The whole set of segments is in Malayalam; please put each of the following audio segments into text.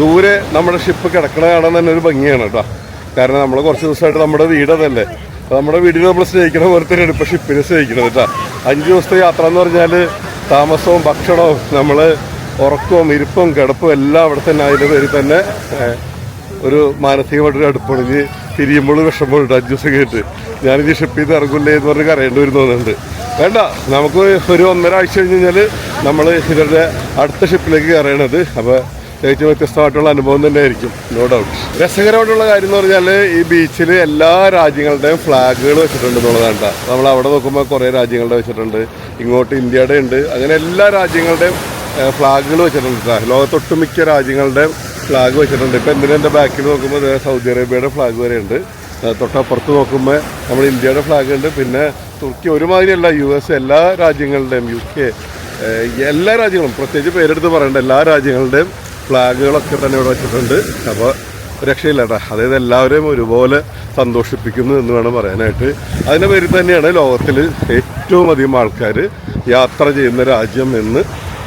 ദൂരെ നമ്മുടെ ഷിപ്പ് കിടക്കണ കാണാൻ തന്നെ ഒരു ഭംഗിയാണ് കേട്ടോ. കാരണം നമ്മൾ കുറച്ച് ദിവസമായിട്ട് നമ്മുടെ വീടതല്ലേ നമ്മുടെ വീടിന് നമ്മൾ സ്നേഹിക്കണ പോലെ തന്നെയാണ് ഇപ്പോൾ ഷിപ്പിനെ സ്നേഹിക്കുന്നത് കേട്ടോ. അഞ്ച് ദിവസത്തെ യാത്ര എന്ന് പറഞ്ഞാൽ താമസവും ഭക്ഷണവും നമ്മൾ ഉറക്കവും ഇരിപ്പും കിടപ്പും എല്ലാം അവിടെ തന്നെ അതിന്റെ പേരിൽ തന്നെ ഒരു മാനസികമായിട്ടൊരു അടുപ്പണിഞ്ഞ് തിരിയുമ്പോൾ വിഷമമുണ്ട് അഞ്ച് ദിവസം കേട്ട് ഞാനിത് ഷിപ്പ് ചെയ്ത് ഇറങ്ങില്ലേ എന്ന് പറഞ്ഞ് കരയേണ്ടി വരും തോന്നുന്നുണ്ട്. വേണ്ട നമുക്ക് ഒരു ഒന്നര ആഴ്ച കഴിഞ്ഞ് കഴിഞ്ഞാൽ നമ്മൾ ഇവരുടെ അടുത്ത ഷിപ്പിലേക്ക് കയറണത്. അപ്പോൾ ഏറ്റവും വ്യത്യസ്തമായിട്ടുള്ള അനുഭവം തന്നെ ആയിരിക്കും നോ ഡൗട്ട് രസകരമായിട്ടുള്ള കാര്യം എന്ന് പറഞ്ഞാൽ ഈ ബീച്ചിൽ എല്ലാ രാജ്യങ്ങളുടെയും ഫ്ലാഗുകൾ വെച്ചിട്ടുണ്ട് എന്നുള്ളതാണ് നമ്മൾ അവിടെ നോക്കുമ്പോൾ കുറേ രാജ്യങ്ങളുടെ വെച്ചിട്ടുണ്ട് ഇങ്ങോട്ട് ഇന്ത്യയുടെ ഉണ്ട് അങ്ങനെ എല്ലാ രാജ്യങ്ങളുടെയും ഫ്ലാഗുകൾ വെച്ചിട്ടുണ്ട് ലോകത്തൊട്ടുമിക്ക രാജ്യങ്ങളുടെ ഫ്ലാഗ് വെച്ചിട്ടുണ്ട്. ഇപ്പം എന്തിനും എന്റെ ബാക്കിൽ നോക്കുമ്പോൾ സൗദി അറേബ്യയുടെ ഫ്ലാഗ് വരെ ഉണ്ട്. തൊട്ടപ്പുറത്ത് നോക്കുമ്പോൾ നമ്മൾ ഇന്ത്യയുടെ ഫ്ലാഗ് ഉണ്ട്. പിന്നെ തുർക്കി ഒരുമാതിരിയല്ല യു എസ് എല്ലാ രാജ്യങ്ങളുടെയും യു കെ എല്ലാ രാജ്യങ്ങളും പ്രത്യേകിച്ച് പേരെടുത്ത് പറയേണ്ട എല്ലാ രാജ്യങ്ങളുടെയും ഫ്ലാഗുകളൊക്കെ തന്നെ ഇവിടെ വെച്ചിട്ടുണ്ട്. അപ്പോൾ രക്ഷയില്ല കേട്ടോ അതായത് എല്ലാവരെയും ഒരുപോലെ സന്തോഷിപ്പിക്കുന്നു എന്ന് വേണം പറയാനായിട്ട്. അതിന്റെ പേരിൽ തന്നെയാണ് ലോകത്തിൽ ഏറ്റവും അധികം ആൾക്കാർ യാത്ര ചെയ്യുന്ന രാജ്യം എന്ന്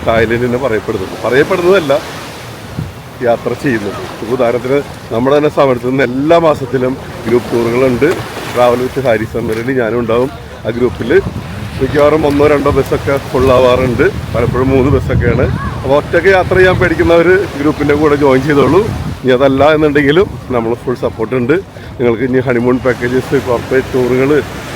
തായ്ലൻഡിനെ പറയപ്പെടുന്നത്. പറയപ്പെടുന്നതല്ല യാത്ര ചെയ്യുന്നത്. ഉദാഹരണത്തിന് നമ്മുടെ തന്നെ സമരത്തിൽ നിന്ന് എല്ലാ മാസത്തിലും ഗ്രൂപ്പ് ടൂറുകളുണ്ട്. ട്രാവൽ വിത്ത് ഹാരി സമ്മറിൽ ഞാനും ഉണ്ടാവും. ആ ഗ്രൂപ്പിൽ മിക്കവാറും ഒന്നോ രണ്ടോ ബസ്സൊക്കെ ഫുള്ളാവാറുണ്ട് പലപ്പോഴും മൂന്ന് ബസ്സൊക്കെയാണ്. അപ്പോൾ ഒറ്റയ്ക്ക് യാത്ര ചെയ്യാൻ പേടിക്കുന്നവർ ഗ്രൂപ്പിന്റെ കൂടെ ജോയിൻ ചെയ്തോളൂ. ഇനി അതല്ല എന്നുണ്ടെങ്കിലും നമ്മൾ ഫുൾ സപ്പോർട്ട് ഉണ്ട്. നിങ്ങൾക്ക് ഇനി ഹണിമൂൺ പാക്കേജസ് കോർപ്പറേറ്റ് ടൂറുകൾ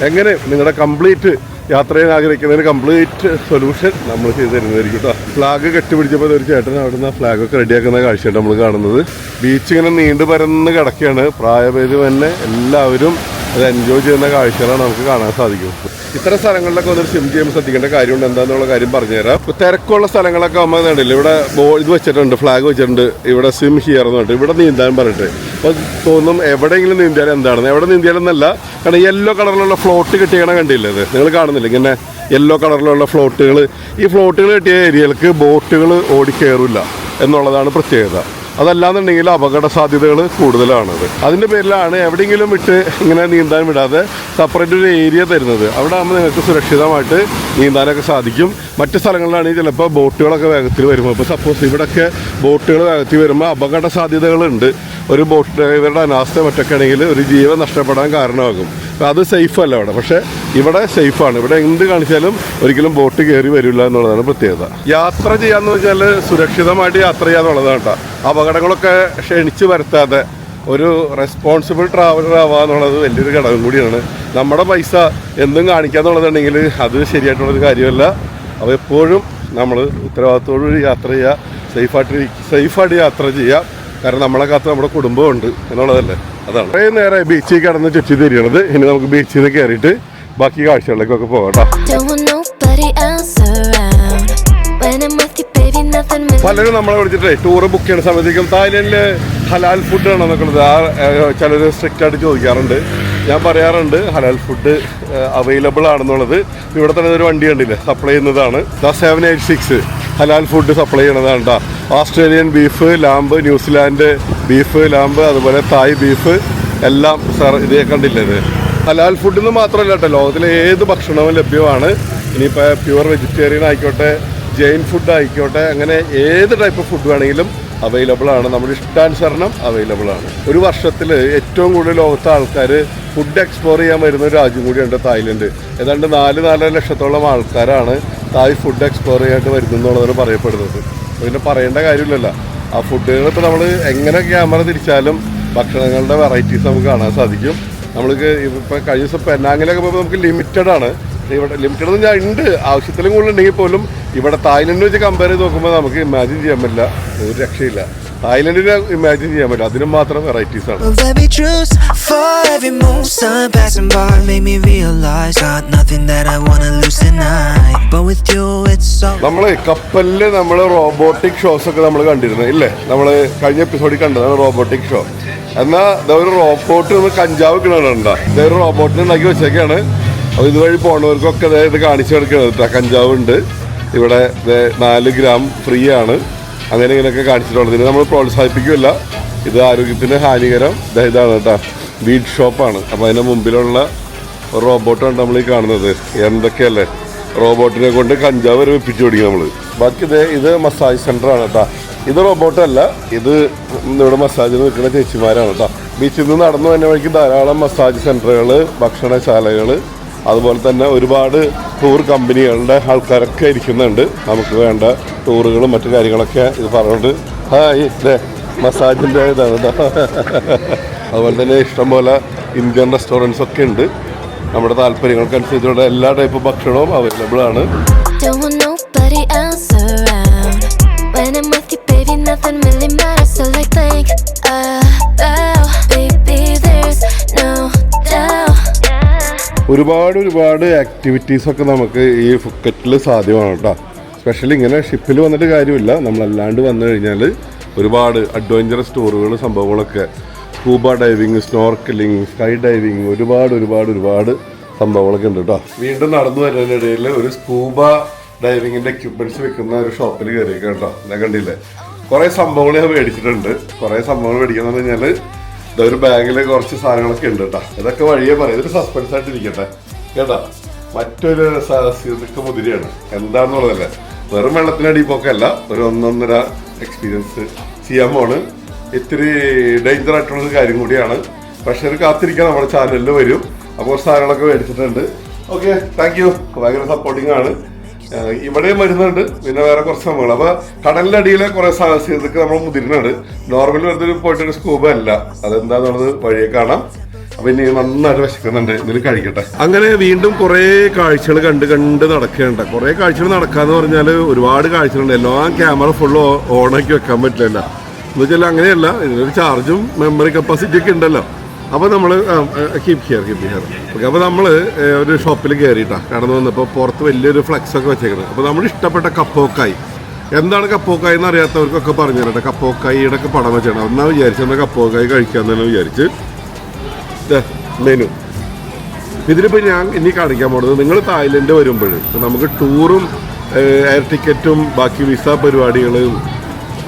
എങ്ങനെ നിങ്ങളുടെ കംപ്ലീറ്റ് യാത്ര ചെയ്യാൻ ആഗ്രഹിക്കുന്നതിന് കംപ്ലീറ്റ് സൊല്യൂഷൻ നമ്മൾ ചെയ്ത് തരുന്നതായിരിക്കും കേട്ടോ ഫ്ലാഗ് കെട്ടിപ്പിടിച്ചപ്പോൾ ഒരു ചേട്ടൻ അവിടുന്ന് ഫ്ലാഗ് ഒക്കെ റെഡിയാക്കുന്ന കാഴ്ചയാണ് നമ്മൾ കാണുന്നത്. ബീച്ച് ഇങ്ങനെ നീണ്ടു പരന്ന് കിടക്കുകയാണ്. പ്രായഭേദം തന്നെ എല്ലാവരും അത് എൻജോയ് ചെയ്യുന്ന കാഴ്ചകളാണ് നമുക്ക് കാണാൻ സാധിക്കും. ഇത്തരം സ്ഥലങ്ങളിലൊക്കെ വന്നിട്ട് സ്വിം ചെയ്യുമ്പോൾ ശ്രദ്ധിക്കേണ്ട കാര്യമുണ്ട്. എന്താന്നുള്ള കാര്യം പറഞ്ഞുതരാം. തിരക്കുള്ള സ്ഥലങ്ങളൊക്കെ ആകുമ്പോൾ കണ്ടില്ല? ഇവിടെ ബോ ഇത് വെച്ചിട്ടുണ്ട് ഫ്ലാഗ് വെച്ചിട്ടുണ്ട്. ഇവിടെ സ്വിം ഹിയർ എന്ന് ഇവിടെ നീന്താൻ പറഞ്ഞിട്ട്. അപ്പോൾ തോന്നും എവിടെയെങ്കിലും നീന്തിയാൽ എന്താണെന്ന്. എവിടെ നീന്തിയാലെന്നല്ല കാരണം യെല്ലോ കളറിലുള്ള ഫ്ലോട്ട് കിട്ടിയാണ് കണ്ടില്ലേ അത് നിങ്ങൾ കാണുന്നില്ല? ഇങ്ങനെ യെല്ലോ കളറിലുള്ള ഫ്ലോട്ടുകൾ ഈ ഫ്ലോട്ടുകൾ കിട്ടിയ ഏരിയകൾക്ക് ബോട്ടുകൾ ഓടിക്കയറില്ല എന്നുള്ളതാണ് പ്രത്യേകത. അതല്ലാന്നുണ്ടെങ്കിൽ അപകട സാധ്യതകൾ കൂടുതലാണത് അതിന്റെ പേരിലാണ് എവിടെയെങ്കിലും വിട്ട് ഇങ്ങനെ നീന്താൻ വിടാതെ സെപ്പറേറ്റ് ഒരു ഏരിയ തരുന്നത്. അവിടെ ആകുമ്പോൾ നിങ്ങൾക്ക് സുരക്ഷിതമായിട്ട് നീന്താനൊക്കെ സാധിക്കും. മറ്റു സ്ഥലങ്ങളിലാണെങ്കിൽ ചിലപ്പോൾ ബോട്ടുകളൊക്കെ വേഗത്തിൽ വരുമ്പോൾ ഇപ്പോൾ സപ്പോസ് ഇവിടെയൊക്കെ ബോട്ടുകൾ വേഗത്തിൽ വരുമ്പോൾ അപകട സാധ്യതകളുണ്ട് ഒരു ബോട്ട് ഡ്രൈവറുടെ അനാസ്ഥ മറ്റൊക്കെ ആണെങ്കിൽ ഒരു ജീവൻ നഷ്ടപ്പെടാൻ കാരണമാകും. അത് സേഫ് അല്ല അവിടെ. പക്ഷേ ഇവിടെ സേഫാണ് ഇവിടെ എന്ത് കാണിച്ചാലും ഒരിക്കലും ബോട്ട് കയറി വരില്ല എന്നുള്ളതാണ് പ്രത്യേകത. യാത്ര ചെയ്യാന്ന് വെച്ചാൽ സുരക്ഷിതമായിട്ട് യാത്ര ചെയ്യാന്നുള്ളതാണ് കേട്ടോ. അപകടങ്ങളൊക്കെ ക്ഷണിച്ച് വരുത്താതെ ഒരു റെസ്പോൺസിബിൾ ട്രാവലർ ആവുക എന്നുള്ളത് വലിയൊരു ഘടകം കൂടിയാണ്. നമ്മുടെ പൈസ എന്തും കാണിക്കാന്നുള്ളതുണ്ടെങ്കിൽ അത് ശരിയായിട്ടുള്ളൊരു കാര്യമല്ല. അപ്പോൾ എപ്പോഴും നമ്മൾ ഉത്തരവാദിത്തോടു യാത്ര ചെയ്യുക. സേഫായിട്ട് സേഫായിട്ട് യാത്ര ചെയ്യുക. കാരണം നമ്മളെ കാത്ത് നമ്മുടെ കുടുംബമുണ്ട് എന്നുള്ളതല്ലേ? അതാണ്. കുറേ നേരെ ബീച്ചിൽ കിടന്ന് ചുറ്റി തിരിയണത്. ഇനി നമുക്ക് ബീച്ചിൽ നിന്ന് കയറിയിട്ട് ബാക്കി കാഴ്ചകളിലേക്കൊക്കെ പോകാം കേട്ടോ. Don't want nobody else around. When I'm with you, baby, nothing misses. പലരും നമ്മളെ വിളിച്ചിട്ടേ ടൂർ ബുക്ക് ചെയ്യുന്ന സമയത്തേക്കും തായ്ലൻഡിൽ ഹലാൽ ഫുഡ് ആണോ എന്നൊക്കെ ആ ചിലർ സ്ട്രിക്റ്റ് ആയിട്ട് ചോദിക്കാറുണ്ട്. ഞാൻ പറയാറുണ്ട് ഹലാൽ ഫുഡ് അവൈലബിൾ ആണെന്നുള്ളത്. ഇവിടെ തന്നെ ഒരു വണ്ടി കണ്ടില്ലേ? സപ്ലൈ ചെയ്യുന്നതാണ്. Seven eight six halal food supply ചെയ്യണതാണ് ട്ടോ. Australian beef lamb New Zealand beef lamb അതുപോലെ തായ് ബീഫ് എല്ലാം സാർ ഇതേ കണ്ടില്ലേ ഹലാൽ ഫുഡ് എന്ന് മാത്രമല്ല കേട്ടോ ലോകത്തിലെ ഏത് ഭക്ഷണവും ലഭ്യമാണ്. ഇനിയിപ്പോൾ പ്യുവർ വെജിറ്റേറിയൻ ആയിക്കോട്ടെ ജെയിൻ ഫുഡ് ആയിക്കോട്ടെ അങ്ങനെ ഏത് ടൈപ്പ് ഫുഡ് വേണമെങ്കിലും അവൈലബിൾ ആണ്. നമ്മുടെ ഇഷ്ടാനുസരണം അവൈലബിൾ ആണ്. ഒരു വർഷത്തിൽ ഏറ്റവും കൂടുതൽ ലോകത്തെ ആൾക്കാർ ഫുഡ് എക്സ്പ്ലോർ ചെയ്യാൻ വരുന്ന ഒരു രാജ്യം കൂടിയുണ്ട് തായ്ലൻഡ്. ഏതാണ്ട് നാല് നാലര ലക്ഷത്തോളം ആൾക്കാരാണ് തായ് ഫുഡ് എക്സ്പ്ലോർ ചെയ്യാനായിട്ട് വരുന്നതെന്നുള്ളതാണ് പറയപ്പെടുന്നത്. പിന്നെ പറയേണ്ട കാര്യമില്ലല്ലോ. ആ ഫുഡുകൾ ഇപ്പോൾ നമ്മൾ എങ്ങനെ ക്യാമറ തിരിച്ചാലും ഭക്ഷണങ്ങളുടെ വെറൈറ്റീസ് നമുക്ക് കാണാൻ സാധിക്കും. നമ്മൾക്ക് ഇപ്പോൾ കഴിഞ്ഞ ദിവസം പെന്നാങ്ങിലൊക്കെ പോകുമ്പോൾ നമുക്ക് ലിമിറ്റഡ് ആണ്. ഇവിടെ ലിമിറ്റഡ് എന്ന് ഞാൻ ഉണ്ട്. ആവശ്യത്തിലും കൂടുതൽ ഉണ്ടെങ്കിൽ പോലും ഇവിടെ തായ്ലൻഡ് വെച്ച് കമ്പയർ ചെയ്ത് നോക്കുമ്പോൾ നമുക്ക് ഇമാജിൻ ചെയ്യാൻ പറ്റില്ല. ഒരു രക്ഷയില്ല. തായ്ലൻഡിനെ ഇമാജിൻ ചെയ്യാൻ പറ്റും. അതിനും മാത്രം വെറൈറ്റീസ് ആണ്. നമ്മൾ കപ്പലിൽ. നമ്മൾ റോബോട്ടിക് ഷോസ് ഒക്കെ നമ്മൾ കണ്ടിരുന്നു ഇല്ലേ? നമ്മൾ കഴിഞ്ഞ എപ്പിസോഡിൽ കണ്ടതാണ് റോബോട്ടിക് ഷോ എന്നാ ഒരു റോബോട്ട് നമ്മൾ കഞ്ചാവ് കിണറുണ്ട ഇതൊരു റോബോട്ടിനെ ഉണ്ടാക്കി വെച്ചേക്കാണ്. അപ്പോൾ ഇതുവഴി പോണവർക്കൊക്കെ ഇത് കാണിച്ചു കൊടുക്കുന്നത് കഞ്ചാവ് ഉണ്ട് ഇവിടെ നാല് ഗ്രാം ഫ്രീ ആണ്. അങ്ങനെ ഇങ്ങനെയൊക്കെ കാണിച്ചിട്ടുള്ളത് ഇതിനെ നമ്മൾ പ്രോത്സാഹിപ്പിക്കില്ല ഇത് ആരോഗ്യത്തിന് ഹാനികരം. ഇതാണ് കേട്ടോ. വീഡ് ഷോപ്പാണ് അപ്പോൾ അതിന്റെ മുമ്പിലുള്ള റോബോട്ടാണ് നമ്മൾ ഈ കാണുന്നത്. എന്തൊക്കെയല്ലേ? റോബോട്ടിനെ കൊണ്ട് കഞ്ചാവ് വരെ വെപ്പിച്ചു പിടിക്കും നമ്മൾ ബാക്കി ഇത് ഇത് മസാജ് സെന്ററാണ് കേട്ടോ. ഇത് റോബോട്ടല്ല ഇത് ഇവിടെ മസാജിന് നിൽക്കുന്ന ചേച്ചിമാരാണ് കേട്ടോ. ബീച്ചിൽ നിന്ന് നടന്നു തന്നെ വഴിക്ക് ധാരാളം മസാജ് സെന്ററുകൾ ഭക്ഷണശാലകൾ അതുപോലെ തന്നെ ഒരുപാട് ടൂർ കമ്പനികളുടെ ആൾക്കാരൊക്കെ ഇരിക്കുന്നുണ്ട്. നമുക്ക് വേണ്ട ടൂറുകളും മറ്റു കാര്യങ്ങളൊക്കെ ഇത് പറഞ്ഞുകൊണ്ട്. ഹായ് ഇതേ മസാജിന്റെ ഇതാണ് അതുപോലെ തന്നെ ഇഷ്ടംപോലെ ഇന്ത്യൻ റെസ്റ്റോറന്റ്സ് ഒക്കെ ഉണ്ട്. നമ്മുടെ താല്പര്യങ്ങൾക്കനുസരിച്ചുള്ള എല്ലാ ടൈപ്പ് ഭക്ഷണവും അവൈലബിൾ ആണ്. ഒരുപാട് ഒരുപാട് ആക്ടിവിറ്റീസ് ഒക്കെ നമുക്ക് ഈ ഫുക്കറ്റിൽ സാധ്യമാണ് കേട്ടോ സ്പെഷ്യലി ഇങ്ങനെ ഷിപ്പിൽ വന്നിട്ട് കാര്യമില്ല. നമ്മളല്ലാണ്ട് വന്നു കഴിഞ്ഞാൽ ഒരുപാട് അഡ്വഞ്ചറസ് ടൂറുകൾ സംഭവങ്ങളൊക്കെ. Scuba diving snorkeling sky diving ഒരുപാട് ഒരുപാട് ഒരുപാട് സംഭവങ്ങളൊക്കെ ഉണ്ട് കേട്ടോ വീണ്ടും നടന്നു വരുന്നതിനിടയിൽ ഒരു സ്കൂബ ഡൈവിങ്ങിന്റെ എക്യുപ്മെന്റ്സ് വെക്കുന്ന ഒരു ഷോപ്പിൽ കയറിയേക്കാം കേട്ടോ ഞാൻ കണ്ടില്ലേ? കുറേ സംഭവങ്ങൾ ഞാൻ മേടിച്ചിട്ടുണ്ട്. കുറേ സംഭവങ്ങൾ മേടിക്കാന്ന് പറഞ്ഞു കഴിഞ്ഞാൽ ഒരു ബാഗിൽ കുറച്ച് സാധനങ്ങളൊക്കെ ഉണ്ട് കേട്ടോ. ഇതൊക്കെ വഴിയെ പറയാം. ഇതൊരു സസ്പെൻസ് ആയിട്ട് ഇരിക്കട്ടെ. കേട്ടോ? മറ്റൊരു സാഹസികതക്ക് മുതിരയാണ്. എന്താണെന്നുള്ളതല്ലേ വെറും വെള്ളത്തിനടി പോക്കല്ല ഒരു ഒന്നൊന്നര എക്സ്പീരിയൻസ് ചെയ്യാൻ പോണ്. ഇത്തിരി ഡേഞ്ചർ ആയിട്ടുള്ള ഒരു കാര്യം കൂടിയാണ്. പക്ഷെ ഒരു കാത്തിരിക്കാൻ നമ്മുടെ ചാനലിൽ വരും. അപ്പോൾ സാധനങ്ങളൊക്കെ മേടിച്ചിട്ടുണ്ട്. ഓക്കെ താങ്ക് യു ഭയങ്കര സപ്പോർട്ടിംഗ് ആണ്. ഇവിടെയും വരുന്നുണ്ട്. പിന്നെ വേറെ കുറച്ച് സംഭവങ്ങൾ. അപ്പൊ കടലിന്റെ അടിയിലെ കുറെ സാഹസികതക്ക് നമ്മൾ മുതിരുന്നുണ്ട്. നോർമൽ വെറുതെ ഒരു പോയിട്ടൊരു സ്കൂബ അല്ല. അതെന്താന്നുള്ളത് വഴിയെ കാണാം. അപ്പൊ ഇനി നന്നായിട്ട് വിശക്കുന്നുണ്ട്. ഇതിൽ കഴിക്കട്ടെ. അങ്ങനെ വീണ്ടും കുറെ കാഴ്ചകൾ കണ്ട് കണ്ട് നടക്കേണ്ട കുറെ കാഴ്ചകൾ നടക്കാന്ന് പറഞ്ഞാൽ ഒരുപാട് കാഴ്ചകളുണ്ട്. എല്ലാം ക്യാമറ ഫുള്ള് ഓണാക്കി വെക്കാൻ പറ്റില്ല എന്ന് വെച്ചാൽ അങ്ങനെയല്ല. ഇതിനൊരു ചാർജും മെമ്മറി കപ്പാസിറ്റി ഒക്കെ ഉണ്ടല്ലോ. അപ്പോൾ നമ്മൾ keep here keep here okay അപ്പോൾ നമ്മൾ ഒരു ഷോപ്പിൽ കയറിയിട്ടാ കടന്നു വന്നപ്പോൾ പുറത്ത് വലിയൊരു ഫ്ലെക്സ് ഒക്കെ വെച്ചേക്കുന്നത് അപ്പോൾ നമ്മൾ ഇഷ്ടപ്പെട്ട കപ്പോക്കായി. എന്താണ് കപ്പോക്കായി എന്ന് അറിയാത്തവർക്കൊക്കെ പറഞ്ഞു തരട്ടെ. കപ്പോക്കായിയുടെ ഒക്കെ പടം വെച്ചാണ് എന്നാ വിചാരിച്ചു എന്നാൽ കപ്പോക്കായി കഴിക്കാന്ന് തന്നെ വിചാരിച്ച്. മെനു. ഇതിലിപ്പോൾ ഞാൻ ഇനി കാണിക്കാൻ പോകുന്നത് നിങ്ങൾ തായ്ലൻഡ് വരുമ്പോൾ നമുക്ക് ടൂറും എയർ ടിക്കറ്റും ബാക്കി വിസ പരിപാടികളും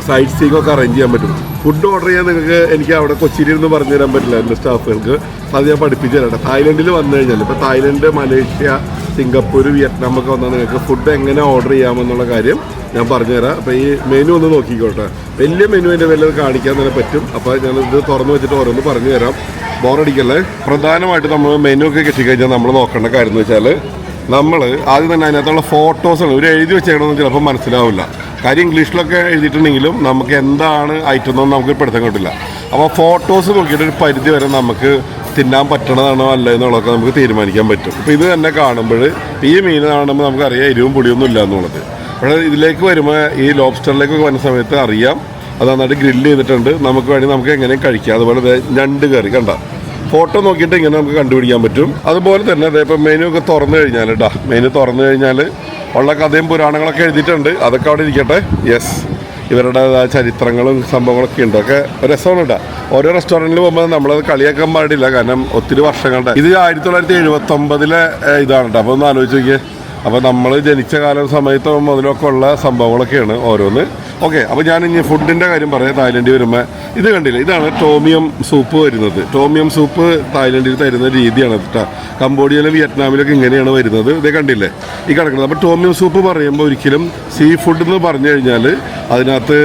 സൈറ്റ് സീങ് ഒക്കെ അറേഞ്ച് ചെയ്യാൻ പറ്റും. ഫുഡ് ഓർഡർ ചെയ്യാൻ നിങ്ങൾക്ക് എനിക്ക് അവിടെ കൊച്ചിയിൽ ഇരുന്ന് പറഞ്ഞു തരാൻ പറ്റില്ല എന്റെ സ്റ്റാഫുകൾക്ക്. അത് ഞാൻ പഠിപ്പിച്ചു തരട്ടെ തായ്ലൻഡിൽ വന്നു കഴിഞ്ഞാൽ ഇപ്പോൾ തായ്ലൻഡ് മലേഷ്യ സിംഗപ്പൂർ വിയറ്റ്നാം ഒക്കെ വന്നാൽ നിങ്ങൾക്ക് ഫുഡ് എങ്ങനെ ഓർഡർ ചെയ്യാമെന്നുള്ള കാര്യം ഞാൻ പറഞ്ഞുതരാം അപ്പോൾ ഈ മെനു ഒന്ന് നോക്കിക്കോട്ടെ. വലിയ മെനു എന്റെ വല്ലത് കാണിക്കാൻ തന്നെ പറ്റും. അപ്പോൾ ഞാനിത് തുറന്നു വെച്ചിട്ട് ഓരോന്ന് പറഞ്ഞു തരാം. ബോറടിക്കല്ലേ പ്രധാനമായിട്ട് നമ്മൾ മെനു ഒക്കെ കിട്ടിക്കഴിഞ്ഞാൽ നമ്മൾ നോക്കേണ്ട കാര്യം എന്ന് വെച്ചാൽ നമ്മൾ ആദ്യം തന്നെ അതിനകത്തുള്ള ഫോട്ടോസാണ് ഒരു എഴുതി വെച്ചേക്കണമെന്ന് ചിലപ്പോൾ മനസ്സിലാവില്ല. കാര്യം ഇംഗ്ലീഷിലൊക്കെ എഴുതിയിട്ടുണ്ടെങ്കിലും നമുക്ക് എന്താണ് ഐറ്റം എന്നൊന്നും നമുക്ക് പെടുത്താൻ കിട്ടില്ല അപ്പോൾ ഫോട്ടോസ് നോക്കിയിട്ട് ഒരു പരിധി വരെ നമുക്ക് തിന്നാൻ പറ്റണതാണോ അല്ല എന്നുള്ളതൊക്കെ നമുക്ക് തീരുമാനിക്കാൻ പറ്റും. ഇപ്പോൾ ഇത് തന്നെ കാണുമ്പോൾ ഈ മീൻ കാണുമ്പോൾ നമുക്കറിയാം എരിവും പൊടിയൊന്നും ഇല്ല എന്നുള്ളത്. പക്ഷേ ഇതിലേക്ക് വരുമ്പോൾ ഈ ലോബ്സ്റ്ററിലേക്ക് വരുന്ന സമയത്ത് അറിയാം. അത് നന്നായിട്ട് ഗ്രില്ല് ചെയ്തിട്ടുണ്ട്. നമുക്ക് വേണമെങ്കിൽ നമുക്ക് എങ്ങനെയും കഴിക്കാം. അതുപോലെ ഞണ്ട് കറി കണ്ട? ഫോട്ടോ നോക്കിയിട്ട് ഇങ്ങനെ നമുക്ക് കണ്ടുപിടിക്കാൻ പറ്റും. അതുപോലെ തന്നെ ഇപ്പം മെനു ഒക്കെ തുറന്നു കഴിഞ്ഞാൽ കേട്ടോ മെനു തുറന്നു കഴിഞ്ഞാൽ ഉള്ള കഥയും പുരാണങ്ങളൊക്കെ എഴുതിയിട്ടുണ്ട്. അതൊക്കെ അവിടെ ഇരിക്കട്ടെ. യെസ് ഇവരുടെ ചരിത്രങ്ങളും സംഭവങ്ങളൊക്കെ ഉണ്ട്. ഒക്കെ രസമാണ് കേട്ടോ. ഓരോ റെസ്റ്റോറന്റിൽ പോകുമ്പോൾ നമ്മളത് കളിയാക്കാൻ പാടില്ല. കാരണം ഒത്തിരി വർഷങ്ങളുടെ. ഇത് ആയിരത്തി തൊള്ളായിരത്തി എഴുപത്തി ഒമ്പതിലെ ഇതാണ് കേട്ടോ. അപ്പോൾ ഒന്ന് ആലോചിച്ച് നോക്കിയേ. അപ്പോൾ നമ്മൾ ജനിച്ച കാലം സമയത്ത് മുതലൊക്കെ ഉള്ള സംഭവങ്ങളൊക്കെയാണ് ഓരോന്ന്. ഓക്കെ അപ്പോൾ ഞാൻ ഇനി ഫുഡിന്റെ കാര്യം പറയാം തായ്ലൻഡിൽ വരുമ്പോൾ ഇത് കണ്ടില്ല ഇതാണ് ടോമിയം സൂപ്പ് വരുന്നത്. ടോമിയം സൂപ്പ് തായ്ലൻഡിൽ തരുന്ന രീതിയാണ് കേട്ടോ കംബോഡിയയിലും വിയറ്റ്നാമിലൊക്കെ ഇങ്ങനെയാണ് വരുന്നത്. ഇതേ കണ്ടില്ലേ ഈ കിടക്കുന്നത് അപ്പോൾ ടോമിയം സൂപ്പ് പറയുമ്പോൾ ഒരിക്കലും സീ ഫുഡ് എന്ന് പറഞ്ഞു കഴിഞ്ഞാൽ അതിനകത്ത്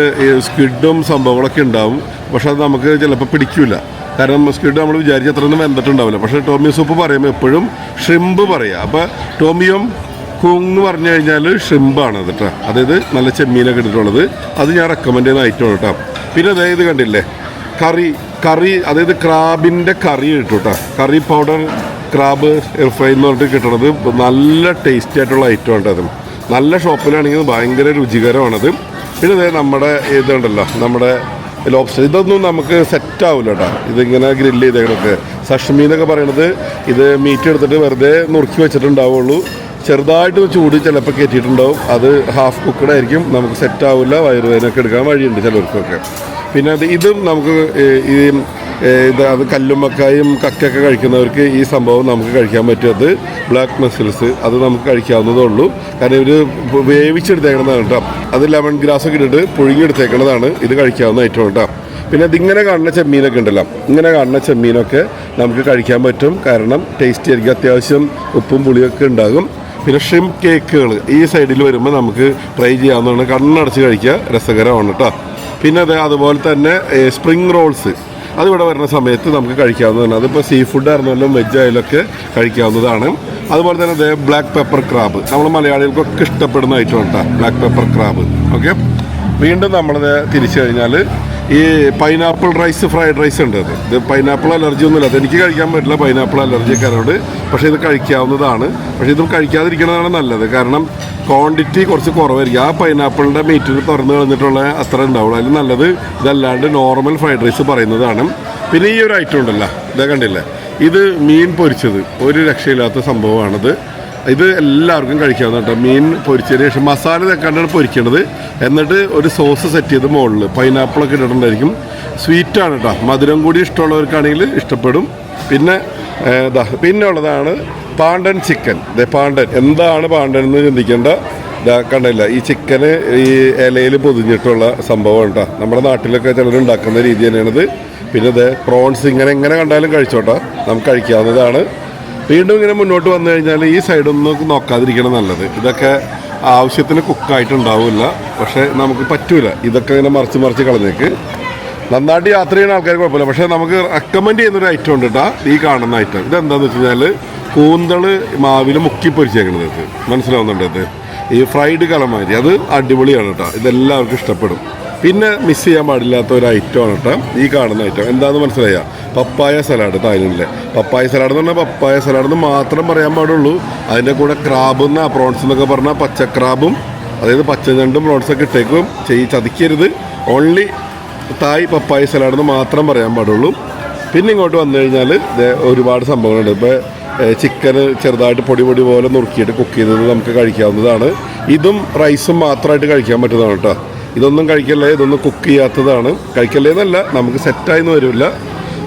സ്ക്വിഡും സംഭവങ്ങളൊക്കെ ഉണ്ടാവും. പക്ഷെ അത് നമുക്ക് ചിലപ്പോൾ പിടിക്കില്ല കാരണം സ്ക്വിഡ് നമ്മൾ വിചാരിച്ച അത്രയൊന്നും വെന്തിട്ടുണ്ടാവില്ല. പക്ഷേ ടോമിയം സൂപ്പ് പറയുമ്പോൾ എപ്പോഴും ഷ്രിമ്പ് പറയുക അപ്പോൾ ടോമിയം കുങ് എന്ന് പറഞ്ഞു കഴിഞ്ഞാൽ ഷിംബാണ് അത് കേട്ടോ അതായത് നല്ല ചെമ്മീനൊക്കെ ഇട്ടിട്ടുള്ളത്. അത് ഞാൻ റെക്കമെൻഡ് ചെയ്യുന്ന ഐറ്റമാണ് കേട്ടോ പിന്നെ അതായത് കണ്ടില്ലേ? കറി കറി അതായത് ക്രാബിന്റെ കറി കിട്ടും കേട്ടോ കറി പൗഡർ ക്രാബ് ഫ്രൈ എന്ന് പറഞ്ഞിട്ട് കിട്ടണത് നല്ല ടേസ്റ്റി ആയിട്ടുള്ള ഐറ്റം ആണ് അത്. നല്ല ഷോപ്പിലാണെങ്കിൽ ഭയങ്കര രുചികരമാണത്. പിന്നെ അതായത് നമ്മുടെ ഇതുണ്ടല്ലോ നമ്മുടെ ലോബ്സ്റ്റർ ഇതൊന്നും നമുക്ക് സെറ്റ് ആവില്ല കേട്ടോ ഇതിങ്ങനെ ഗ്രില്ല് ചെയ്തേക്കണൊക്കെ. സഷ്മി എന്നൊക്കെ പറയണത് ഇത് മീറ്റ് എടുത്തിട്ട് വെറുതെ നുറുക്കി വെച്ചിട്ടുണ്ടാവുള്ളൂ. ചെറുതായിട്ട് ചൂട് ചിലപ്പോൾ കയറ്റിയിട്ടുണ്ടാവും അത് ഹാഫ് കുക്കഡ് ആയിരിക്കും. നമുക്ക് സെറ്റ് ആവില്ല വയറുവേദനയൊക്കെ എടുക്കാൻ വഴിയുണ്ട് ചിലർക്കൊക്കെ. പിന്നെ അത് ഇതും നമുക്ക് ഈ ഇത് അത് കല്ലുമ്മക്കായും കക്കയൊക്കെ കഴിക്കുന്നവർക്ക് ഈ സംഭവം നമുക്ക് കഴിക്കാൻ പറ്റുന്നത് ബ്ലാക്ക് മസിൽസ് അത് നമുക്ക് കഴിക്കാവുന്നതേ ഉള്ളൂ. കാരണം ഇവർ വേവിച്ചെടുത്തേക്കണതാണ് കേട്ടോ. അത് ലെമൺ ഗ്രാസ് ഒക്കെ ഇട്ടിട്ട് പുഴുങ്ങിയെടുത്തേക്കണതാണ് ഇത് കഴിക്കാവുന്ന ഐറ്റം കേട്ടോ. പിന്നെ അതിങ്ങനെ കാണുന്ന ചെമ്മീനൊക്കെ ഉണ്ടല്ലോ. ഇങ്ങനെ കാണുന്ന ചെമ്മീനൊക്കെ നമുക്ക് കഴിക്കാൻ പറ്റും. കാരണം ടേസ്റ്റി ആയിരിക്കും. അത്യാവശ്യം ഉപ്പും പുളിയൊക്കെ ഉണ്ടാകും. പിന്നെ ഷ്രിം കേക്കുകൾ ഈ സൈഡിൽ വരുമ്പോൾ നമുക്ക് ട്രൈ ചെയ്യാവുന്നതാണ്. കണ്ണടച്ച് കഴിക്കുക രസകരമാണ് കേട്ടോ പിന്നെ അത് അതുപോലെ തന്നെ സ്പ്രിങ് റോൾസ് അതിവിടെ വരുന്ന സമയത്ത് നമുക്ക് കഴിക്കാവുന്നതാണ്. അതിപ്പോൾ സീ ഫുഡ് ആയിരുന്നാലും വെജ് ആയാലും ഒക്കെ കഴിക്കാവുന്നതാണ്. അതുപോലെ തന്നെ ബ്ലാക്ക് പെപ്പർ ക്രാബ് നമ്മൾ മലയാളികൾക്കൊക്കെ ഇഷ്ടപ്പെടുന്ന ഐറ്റം കേട്ടോ ബ്ലാക്ക് പെപ്പർ ക്രാബ് ഓക്കെ വീണ്ടും നമ്മളത് തിരിച്ചു കഴിഞ്ഞാൽ ഈ പൈനാപ്പിൾ റൈസ് ഫ്രൈഡ് റൈസ് ഉണ്ട് അത്. ഇത് പൈനാപ്പിൾ അലർജി ഒന്നുമില്ല. അത് എനിക്ക് കഴിക്കാൻ പറ്റില്ല പൈനാപ്പിൾ അലർജിക്കാരോട് പക്ഷേ ഇത് കഴിക്കാവുന്നതാണ്. പക്ഷേ ഇത് കഴിക്കാതിരിക്കുന്നതാണ് നല്ലത്. കാരണം ക്വാണ്ടിറ്റി കുറച്ച് കുറവായിരിക്കും. ആ പൈനാപ്പിളിന്റെ മീറ്റിന് തുറന്ന് കളഞ്ഞിട്ടുള്ള അത്ര ഉണ്ടാവുള്ളൂ. അതിൽ നല്ലത് ഇതല്ലാണ്ട് നോർമൽ ഫ്രൈഡ് റൈസ് പറയുന്നതാണ്. പിന്നെ ഈ ഒരു ഐറ്റം ഉണ്ടല്ലോ. ഇതേ കണ്ടില്ലേ? ഇത് മീൻ പൊരിച്ചത്. ഒരു രക്ഷയില്ലാത്ത സംഭവമാണിത്. ഇത് എല്ലാവർക്കും കഴിക്കാവുന്ന കേട്ടോ. മീൻ പൊരിച്ചതിന് ശേഷം മസാല തേക്കാണ്ടാണ് പൊരിക്കേണ്ടത് എന്നിട്ട് ഒരു സോസ് സെറ്റ് ചെയ്ത് മുകളിൽ പൈനാപ്പിളൊക്കെ ഇട്ടിട്ടുണ്ടായിരിക്കും. സ്വീറ്റാണ് കേട്ടോ. മധുരം കൂടി ഇഷ്ടമുള്ളവർക്കാണെങ്കിൽ ഇഷ്ടപ്പെടും. പിന്നെ ഇതാ പിന്നെ ഉള്ളതാണ് പാണ്ടൻ ചിക്കൻ പാണ്ടൻ. എന്താണ് പാണ്ടൻ എന്ന് ചിന്തിക്കേണ്ട? കണ്ടില്ല? ഈ ചിക്കന് ഈ ഇലയിൽ പൊതിഞ്ഞിട്ടുള്ള സംഭവം കേട്ടോ. നമ്മുടെ നാട്ടിലൊക്കെ ചിലർ ഉണ്ടാക്കുന്ന രീതി തന്നെയാണിത്. പിന്നെ ഇത് പ്രോൺസ് ഇങ്ങനെ എങ്ങനെ കണ്ടാലും കഴിച്ചോട്ടോ. നമുക്ക് കഴിക്കാവുന്നതാണ്. വീണ്ടും ഇങ്ങനെ മുന്നോട്ട് വന്നു കഴിഞ്ഞാൽ ഈ സൈഡൊന്നും നോക്കാതിരിക്കണം നല്ലത്. ഇതൊക്കെ ആവശ്യത്തിന് കുക്കായിട്ടുണ്ടാവില്ല പക്ഷേ നമുക്ക് പറ്റൂല. ഇതൊക്കെ ഇങ്ങനെ മറിച്ച് മറിച്ച് കളഞ്ഞേക്ക്. നന്നായിട്ട് യാത്ര ചെയ്യുന്ന ആൾക്കാർ കുഴപ്പമില്ല. പക്ഷേ നമുക്ക് റെക്കമെൻഡ് ചെയ്യുന്ന ഒരു ഐറ്റം ഉണ്ട് കേട്ടോ ഈ കാണുന്ന ഐറ്റം ഇതെന്താണെന്ന് വെച്ച് കഴിഞ്ഞാൽ കൂന്തൾ മാവിൽ മുക്കി പൊരിച്ചേക്കണത് മനസ്സിലാവുന്നുണ്ട് ഇത്? ഈ ഫ്രൈഡ് കലമാരി അത് അടിപൊളിയാണ് കേട്ടോ ഇതെല്ലാവർക്കും ഇഷ്ടപ്പെടും. പിന്നെ മിസ് ചെയ്യാൻ പാടില്ലാത്ത ഒരു ഐറ്റമാണ് കേട്ടോ ഈ കാണുന്ന ഐറ്റം എന്താണെന്ന് മനസ്സിലായ? പപ്പായ സലാഡ് തായ്ലൻഡിലെ പപ്പായ സലാഡ് എന്ന് പറഞ്ഞാൽ പപ്പായ സലാഡ് എന്ന് മാത്രം പറയാൻ പാടുള്ളൂ. അതിന്റെ കൂടെ ക്രാബ് എന്ന പ്രോൺസ് എന്നൊക്കെ പറഞ്ഞാൽ പച്ചക്രാബും അതായത് പച്ചഞ്ഞണ്ടും പ്രോൺസൊക്കെ ഇട്ടേക്കും. ചെയ് ചതിക്കരുത്. ഓൺലി തായ് പപ്പായ സലാഡ് എന്ന് മാത്രം പറയാൻ പാടുള്ളൂ. പിന്നെ ഇങ്ങോട്ട് വന്നു കഴിഞ്ഞാൽ ഒരുപാട് സംഭവങ്ങളുണ്ട്. ഇപ്പോൾ ചിക്കൻ ചെറുതായിട്ട് പൊടി പൊടി പോലെ നുറുക്കിയിട്ട് കുക്ക് ചെയ്തത് നമുക്ക് കഴിക്കാവുന്നതാണ്. ഇതും റൈസും മാത്രമായിട്ട് കഴിക്കാൻ പറ്റുന്നതാണ് കേട്ടോ ഇതൊന്നും കഴിക്കല്ലേ ഇതൊന്നും കുക്ക് ചെയ്യാത്തതാണ്. കഴിക്കല്ലേ എന്നല്ല നമുക്ക് സെറ്റായിന്ന് വരില്ല.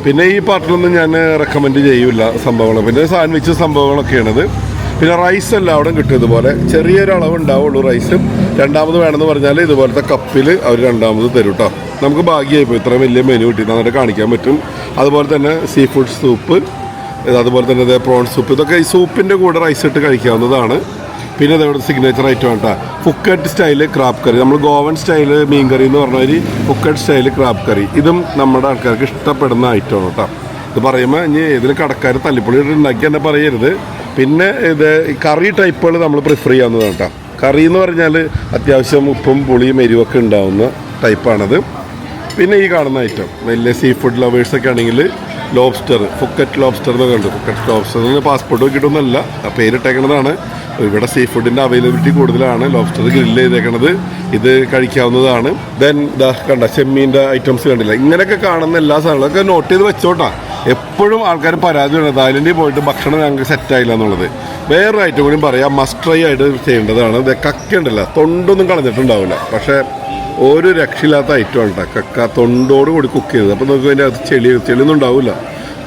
പിന്നെ ഈ പാർട്ടിലൊന്നും ഞാൻ റെക്കമെൻഡ് ചെയ്യില്ല സംഭവങ്ങൾ പിന്നെ സാൻഡ്വിച്ച് സംഭവങ്ങളൊക്കെയാണിത്. പിന്നെ റൈസ് എല്ലാം അവിടെ കിട്ടും ഇതുപോലെ ചെറിയൊരു അളവ് ഉണ്ടാവുള്ളൂ റൈസും രണ്ടാമത് വേണമെന്ന് പറഞ്ഞാൽ ഇതുപോലത്തെ കപ്പിൽ അവർ രണ്ടാമത് തരും കേട്ടോ നമുക്ക് ഭാഗ്യമായി പോയി ഇത്ര വലിയ മെനു കിട്ടി നന്നായിട്ട് കാണിക്കാൻ പറ്റും. അതുപോലെ തന്നെ സീ ഫുഡ് സൂപ്പ് അതുപോലെ തന്നെ പ്രോൺ സൂപ്പ് ഇതൊക്കെ ഈ സൂപ്പിന്റെ കൂടെ റൈസ് ഇട്ട് കഴിക്കാവുന്നതാണ്. പിന്നെ അതവിടെ സിഗ്നേച്ചർ ഐറ്റം കേട്ടോ ഫുക്കറ്റ് സ്റ്റൈൽ ക്രാബ് കറി നമ്മൾ ഗോവൻ സ്റ്റൈൽ മീൻ കറി എന്ന് പറഞ്ഞാൽ ഫുക്കറ്റ് സ്റ്റൈൽ ക്രാബ് കറി ഇതും നമ്മുടെ ആൾക്കാർക്ക് ഇഷ്ടപ്പെടുന്ന ഐറ്റമാണ് കേട്ടോ ഇത് പറയുമ്പോൾ ഇനി ഇതിൽ കടക്കാർ തല്ലിപ്പൊളി ഉണ്ടാക്കി തന്നെ പറയരുത്. പിന്നെ ഇത് കറി ടൈപ്പുകൾ നമ്മൾ പ്രിഫർ ചെയ്യാവുന്നതാണ് കേട്ടോ കറി എന്ന് പറഞ്ഞാൽ അത്യാവശ്യം ഉപ്പും പുളിയും എരിവൊക്കെ ഉണ്ടാവുന്ന ടൈപ്പാണത് പിന്നെ ഈ കാണുന്ന ഐറ്റം വലിയ സീ ഫുഡ് ലവേഴ്സൊക്കെ ആണെങ്കിൽ ലോബ്സ്റ്റർ ഫുക്കറ്റ് ലോബ്സ്റ്റർ എന്നൊക്കെ ഉണ്ട് ഫുക്കറ്റ് ലോബ്സ്റ്റർ എന്ന് പാസ്പോർട്ട് കിട്ടുന്നല്ല ആ പേരിട്ടേക്കണതാണ്. ഇവിടെ സീ ഫുഡിന്റെ അവൈലബിലിറ്റി കൂടുതലാണ്. ലോബ്സ്റ്റർ ഗ്രില്ല് ചെയ്തേക്കണത്. ഇത് കഴിക്കാവുന്നതാണ്. ദെൻ ദാ കണ്ട ചെമ്മീന്റെ ഐറ്റംസ് കണ്ടില്ല? ഇങ്ങനെയൊക്കെ കാണുന്ന എല്ലാ സാധനങ്ങളൊക്കെ നോട്ട് ചെയ്ത് വെച്ചോട്ടാ. എപ്പോഴും ആൾക്കാർ പരാതി വേണം തായ്ലൻഡിൽ പോയിട്ട് ഭക്ഷണം ഞങ്ങൾക്ക് സെറ്റായില്ല എന്നുള്ളത്. വേറൊരു ഐറ്റം കൂടി പറയാം. മസ്റ്റ് ട്രൈ ആയിട്ട് ചെയ്യേണ്ടതാണ്. കക്ക ഉണ്ടല്ലോ. തൊണ്ടൊന്നും കളഞ്ഞിട്ടുണ്ടാവില്ല. പക്ഷേ ഒരു രക്ഷയില്ലാത്ത ഐറ്റമാണ് കേട്ടോ കക്ക തൊണ്ടോട് കൂടി കുക്ക് ചെയ്തത്. അപ്പോൾ നമുക്ക് അതിന്റെ അകത്ത് ചെളി ചെളിയൊന്നും ഉണ്ടാവില്ല.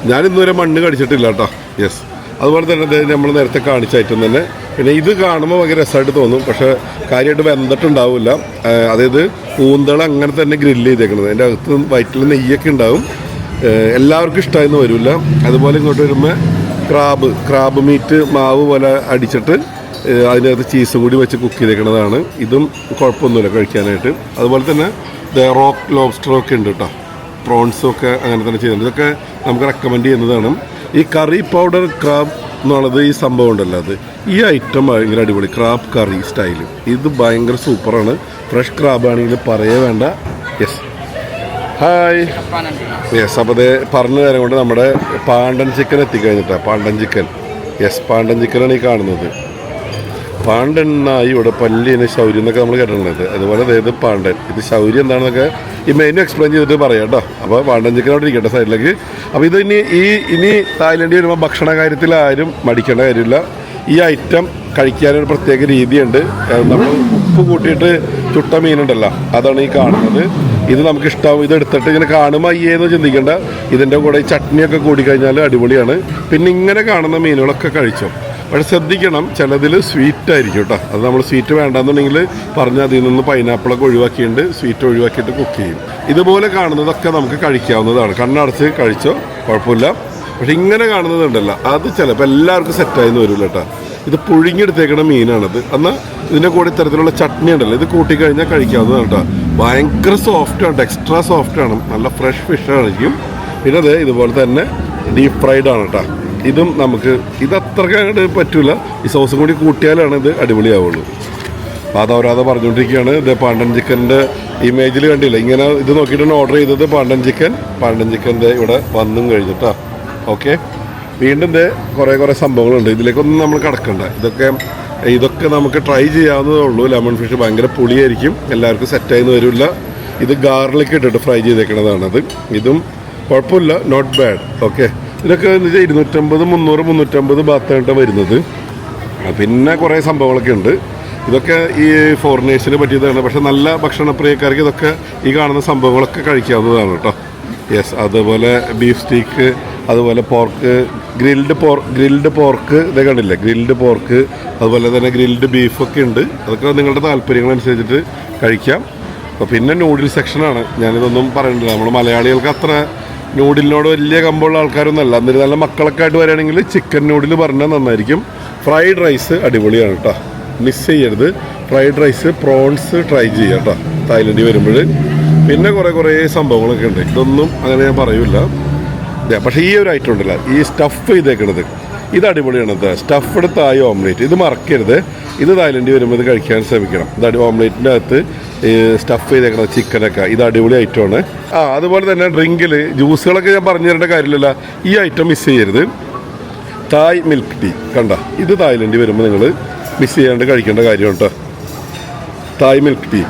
ഞാൻ ഇന്നുവരെ മണ്ണ് കടിച്ചിട്ടില്ല കേട്ടോ യെസ് അതുപോലെ തന്നെ നമ്മൾ നേരത്തെ കാണിച്ച ഐറ്റം തന്നെ. പിന്നെ ഇത് കാണുമ്പോൾ ഭയങ്കര രസമായിട്ട് തോന്നും. പക്ഷേ കാര്യമായിട്ട് വെന്തിട്ടുണ്ടാവില്ല. അതായത് കൂന്തൾ അങ്ങനെ തന്നെ ഗ്രില്ല് ചെയ്തേക്കുന്നത് അതിന്റെ അകത്ത് വയറ്റിൽ നെയ്യൊക്കെ ഉണ്ടാവും. എല്ലാവർക്കും ഇഷ്ടമായിരുന്നു വരില്ല. അതുപോലെ ഇങ്ങോട്ട് വരുമ്പോൾ ക്രാബ് ക്രാബ് മീറ്റ് മാവ് പോലെ അടിച്ചിട്ട് അതിനകത്ത് ചീസ് കൂടി വെച്ച് കുക്ക് ചെയ്തേക്കുന്നതാണ് ഇതും കുഴപ്പമൊന്നുമില്ല കഴിക്കാനായിട്ട്. അതുപോലെ തന്നെ റോക്ക് ലോബ്സ്റ്ററൊക്കെ ഉണ്ട് കേട്ടോ. പ്രോൺസും ഒക്കെ അങ്ങനെ തന്നെ ചെയ്യുന്നുണ്ട്. ഇതൊക്കെ നമുക്ക് റെക്കമെൻഡ് ചെയ്യുന്നതാണ്. ഈ കറി പൗഡർ ക്രാബ് എന്നുള്ളത് ഈ സംഭവം ഉണ്ടല്ലോ അത്. ഈ ഐറ്റം ഭയങ്കര അടിപൊളി. ക്രാബ് കറി സ്റ്റൈൽ ഇത് ഭയങ്കര സൂപ്പറാണ് ഫ്രഷ് ക്രാബ് ആണെങ്കിൽ പറയേ വേണ്ട. യെസ് ഹായ് യെസ് അപ്പോൾ അത് പറഞ്ഞ നേരം കൊണ്ട് നമ്മുടെ പാണ്ടൻ ചിക്കൻ എത്തിക്കഴിഞ്ഞിട്ടാണ് പാണ്ടൻ ചിക്കൻ യെസ് പാണ്ടൻ ചിക്കനാണ് ഈ കാണുന്നത്. പാണ്ടൻ ഇവിടെ പല്ലിന് ശൗര്യം എന്നൊക്കെ നമ്മൾ കേട്ടിട്ടുള്ളത്. അതുപോലെ അതായത് പാണ്ടൻ. ഇത് ശൗര്യം എന്താണെന്നൊക്കെ ഈ മെനു എക്സ്പ്ലെയിൻ ചെയ്തിട്ട് പറയാം കേട്ടോ. അപ്പോൾ പാണ്ടൻ ഇരിക്കട്ടെ സൈഡിലേക്ക്. അപ്പോൾ ഇത് ഇനി ഈ ഇനി തായ്ലൻഡിൽ വരുമ്പോൾ ഭക്ഷണ കാര്യത്തിൽ ആരും മടിക്കേണ്ട കാര്യമില്ല. ഈ ഐറ്റം കഴിക്കാനൊരു പ്രത്യേക രീതിയുണ്ട്. നമ്മൾ ഉപ്പ് കൂട്ടിയിട്ട് ചുട്ട മീനുണ്ടല്ലോ അതാണ് ഈ കാണുന്നത്. ഇത് നമുക്ക് ഇഷ്ടമാവും ഇത് എടുത്തിട്ട് ഇങ്ങനെ കാണുമ്പോൾ അയ്യേന്ന് ചിന്തിക്കേണ്ട. ഇതിന്റെ കൂടെ ഈ ചട്നിയൊക്കെ കൂടിക്കഴിഞ്ഞാൽ അടിപൊളിയാണ്. പിന്നെ ഇങ്ങനെ കാണുന്ന മീനുകളൊക്കെ കഴിച്ചോ? പക്ഷെ ശ്രദ്ധിക്കണം ചിലതിൽ സ്വീറ്റ് ആയിരിക്കും കേട്ടോ അത് നമ്മൾ സ്വീറ്റ് വേണ്ടാന്നുണ്ടെങ്കിൽ പറഞ്ഞാൽ അതിൽ നിന്ന് പൈനാപ്പിളൊക്കെ ഒഴിവാക്കിയിട്ട് സ്വീറ്റ് ഒഴിവാക്കിയിട്ട് കുക്ക് ചെയ്യും. ഇതുപോലെ കാണുന്നതൊക്കെ നമുക്ക് കഴിക്കാവുന്നതാണ്. കണ്ണടച്ച് കഴിച്ചോ കുഴപ്പമില്ല. പക്ഷെ ഇങ്ങനെ കാണുന്നതുണ്ടല്ലോ അത് ചിലപ്പോൾ എല്ലാവർക്കും സെറ്റായെന്ന് വരില്ല കേട്ടോ ഇത് പുഴുങ്ങിയെടുത്തേക്കണ മീനാണിത്. എന്നാൽ ഇതിന്റെ കൂടെ ഇത്തരത്തിലുള്ള ചട്നി ഉണ്ടല്ലോ ഇത് കൂട്ടിക്കഴിഞ്ഞാൽ കഴിക്കാവുന്നതാണ് കേട്ടോ ഭയങ്കര സോഫ്റ്റ് ആണ് എക്സ്ട്രാ സോഫ്റ്റ് ആണ്. നല്ല ഫ്രഷ് ഫിഷ് ആയിരിക്കും. പിന്നെ അത് ഇതുപോലെ തന്നെ ഡീപ്പ് ഫ്രൈഡ് ആണ് കേട്ടോ ഇതും നമുക്ക് ഇത് അത്രയ്ക്ക് അങ്ങോട്ട് പറ്റൂല. ഈ സോസും കൂടി കൂട്ടിയാലാണ് ഇത് അടിപൊളിയാവുള്ളൂ. പാതാവരാതെ പറഞ്ഞുകൊണ്ടിരിക്കുകയാണ്. ഇത് പാണ്ടൻ ചിക്കന്റെ ഇമേജിൽ കണ്ടില്ല? ഇങ്ങനെ ഇത് നോക്കിയിട്ടാണ് ഓർഡർ ചെയ്തത് പാണ്ടൻ ചിക്കൻ. പാണ്ടൻ ചിക്കന്റെ ഇവിടെ വന്നും കഴിഞ്ഞിട്ടാ. ഓക്കെ വീണ്ടും ഇത് കുറേ കുറേ സംഭവങ്ങളുണ്ട്. ഇതിലേക്കൊന്നും നമ്മൾ കിടക്കണ്ട. ഇതൊക്കെ ഇതൊക്കെ നമുക്ക് ട്രൈ ചെയ്യാവുന്നതേ ഉള്ളൂ. ലെമൺ ഫിഷ് ഭയങ്കര പുളിയായിരിക്കും. എല്ലാവർക്കും സെറ്റായിന്ന് വരില്ല. ഇത് ഗാർലിക് ഇട്ടിട്ട് ഫ്രൈ ചെയ്തേക്കണതാണത്. ഇതും കുഴപ്പമില്ല. നോട്ട് ബാഡ് ഓക്കെ ഇതൊക്കെ എന്ന് വെച്ചാൽ ഇരുന്നൂറ്റമ്പത് മുന്നൂറ് മുന്നൂറ്റമ്പത് ബാത്തായിട്ട് വരുന്നത്. പിന്നെ കുറേ സംഭവങ്ങളൊക്കെ ഉണ്ട്. ഇതൊക്കെ ഈ ഫോറിനേഴ്സിന് പറ്റിയതാണ്. പക്ഷെ നല്ല ഭക്ഷണപ്രിയക്കാർക്ക് ഇതൊക്കെ ഈ കാണുന്ന സംഭവങ്ങളൊക്കെ കഴിക്കാവുന്നതാണ് കേട്ടോ. യെസ് അതുപോലെ ബീഫ് സ്റ്റീക്ക് അതുപോലെ പോർക്ക് ഗ്രിൽഡ് പോർ ഗ്രിൽഡ് പോർക്ക് ഇതേ കണ്ടില്ലേ? ഗ്രിൽഡ് പോർക്ക് അതുപോലെ തന്നെ ഗ്രിൽഡ് ബീഫൊക്കെ ഉണ്ട്. അതൊക്കെ നിങ്ങളുടെ താല്പര്യങ്ങളനുസരിച്ചിട്ട് കഴിക്കാം. അപ്പോൾ പിന്നെ നൂഡിൽ സെക്ഷനാണ് ഞാനിതൊന്നും പറയുന്നില്ല നമ്മൾ മലയാളികൾക്ക് അത്ര നൂഡിലിനോട് വലിയ കമ്പുള്ള ആൾക്കാരൊന്നുമല്ല. എന്നിരുന്നാലും മക്കളൊക്കെ ആയിട്ട് വരികയാണെങ്കിൽ ചിക്കൻ നൂഡിൽ പറഞ്ഞാൽ നന്നായിരിക്കും. ഫ്രൈഡ് റൈസ് അടിപൊളിയാണ് കേട്ടോ മിസ് ചെയ്യരുത്. ഫ്രൈഡ് റൈസ് പ്രോൺസ് ട്രൈ ചെയ്യാം കേട്ടോ തായ്ലൻഡിൽ വരുമ്പോൾ. പിന്നെ കുറേ കുറേ സംഭവങ്ങളൊക്കെ ഉണ്ട്. ഇതൊന്നും അങ്ങനെ ഞാൻ പറയൂല. പക്ഷേ ഈ ഒരു ഐറ്റം ഉണ്ടല്ല. ഈ സ്റ്റഫ് ചെയ്തേക്കണത്. ഇത് അടിപൊളിയാണ് സ്റ്റഫ്ഡ് തായ് ഓംലേറ്റ് ഇത് മറക്കരുത്. ഇത് തായ്ലൻഡിൽ വരുമ്പോൾ ഇത് കഴിക്കാൻ ശ്രമിക്കണം. ഇത് ഓംലേറ്റിന്റെ അകത്ത് സ്റ്റഫ് ചെയ്തേക്കണം ചിക്കനൊക്കെ ഇത് അടിപൊളി ഐറ്റമാണ് ആ അതുപോലെ തന്നെ ഡ്രിങ്കിൽ ജ്യൂസുകളൊക്കെ ഞാൻ പറഞ്ഞു തരേണ്ട കാര്യമില്ല ഈ ഐറ്റം മിസ് ചെയ്യരുത്. തായ് മിൽക്ക് ടീ കണ്ട? ഇത് തായ്ലൻഡിൽ വരുമ്പോൾ നിങ്ങൾ മിസ് ചെയ്യാണ്ട് കഴിക്കേണ്ട കാര്യമാണ് കേട്ടോ തായ് മിൽക്ക് ടീ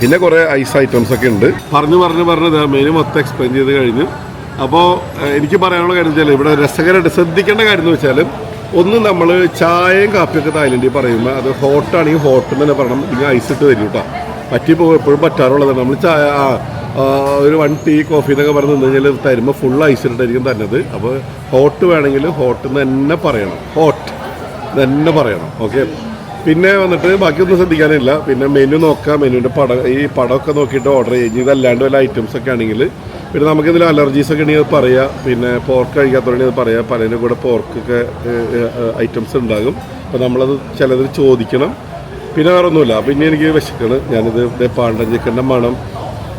പിന്നെ കുറേ ഐസ് ഐറ്റംസ് ഒക്കെ ഉണ്ട്. പറഞ്ഞു പറഞ്ഞു പറഞ്ഞ്. മെനു മൊത്തം എക്സ്പ്ലെയിൻ ചെയ്ത് കഴിഞ്ഞു അപ്പോൾ എനിക്ക് പറയാനുള്ള കാര്യം വെച്ചാൽ ഇവിടെ രസകരമായിട്ട് ശ്രദ്ധിക്കേണ്ട കാര്യം എന്ന് വെച്ചാൽ ഒന്ന് നമ്മൾ ചായയും കാപ്പിയൊക്കെ തായ്ലൻഡിൽ പറയുമ്പോൾ അത് ഹോട്ടാണെങ്കിൽ ഹോട്ട് തന്നെ പറയണം. ഇല്ലെങ്കിൽ ഐസ് ഇട്ട് തരും കേട്ടോ. പറ്റി പോകും എപ്പോഴും പറ്റാറുള്ളതാണ്. നമ്മൾ ചായ ഒരു വൺ ടീ കോഫി എന്നൊക്കെ പറഞ്ഞ് നിന്ന് കഴിഞ്ഞാൽ തരുമ്പോൾ ഫുൾ ഐസ് ഇട്ടിട്ടായിരിക്കും തരുന്നത്. അപ്പോൾ ഹോട്ട് വേണമെങ്കിൽ ഹോട്ട് തന്നെ പറയണം. ഹോട്ട് തന്നെ പറയണം. ഓക്കെ? പിന്നെ വന്നിട്ട് ബാക്കിയൊന്നും ശ്രദ്ധിക്കാനില്ല. പിന്നെ മെനു നോക്കാം. മെനുവിന്റെ പടം ഈ പടമൊക്കെ നോക്കിയിട്ട് ഓർഡർ ചെയ്യും. ഇതല്ലാണ്ട് വല്ല ഐറ്റംസ് ഒക്കെ ആണെങ്കിൽ പിന്നെ നമുക്ക് ഇതിൽ അലർജീസ് ഒക്കെ ഉണ്ടെങ്കിൽ അത് പറയാം. പിന്നെ പോർക്ക് കഴിക്കാത്തവരുണ്ടെങ്കിൽ അത് പറയാം. പലതിന്റെ കൂടെ പോർക്കൊക്കെ ഐറ്റംസ് ഉണ്ടാകും. അപ്പോൾ നമ്മളത് ചിലതിൽ ചോദിക്കണം. പിന്നെ വേറെ ഒന്നുമില്ല പിന്നെ എനിക്ക് വിശക്കണം. ഞാനിത് പാണ്ടൻ ചിക്കന്റെ മണം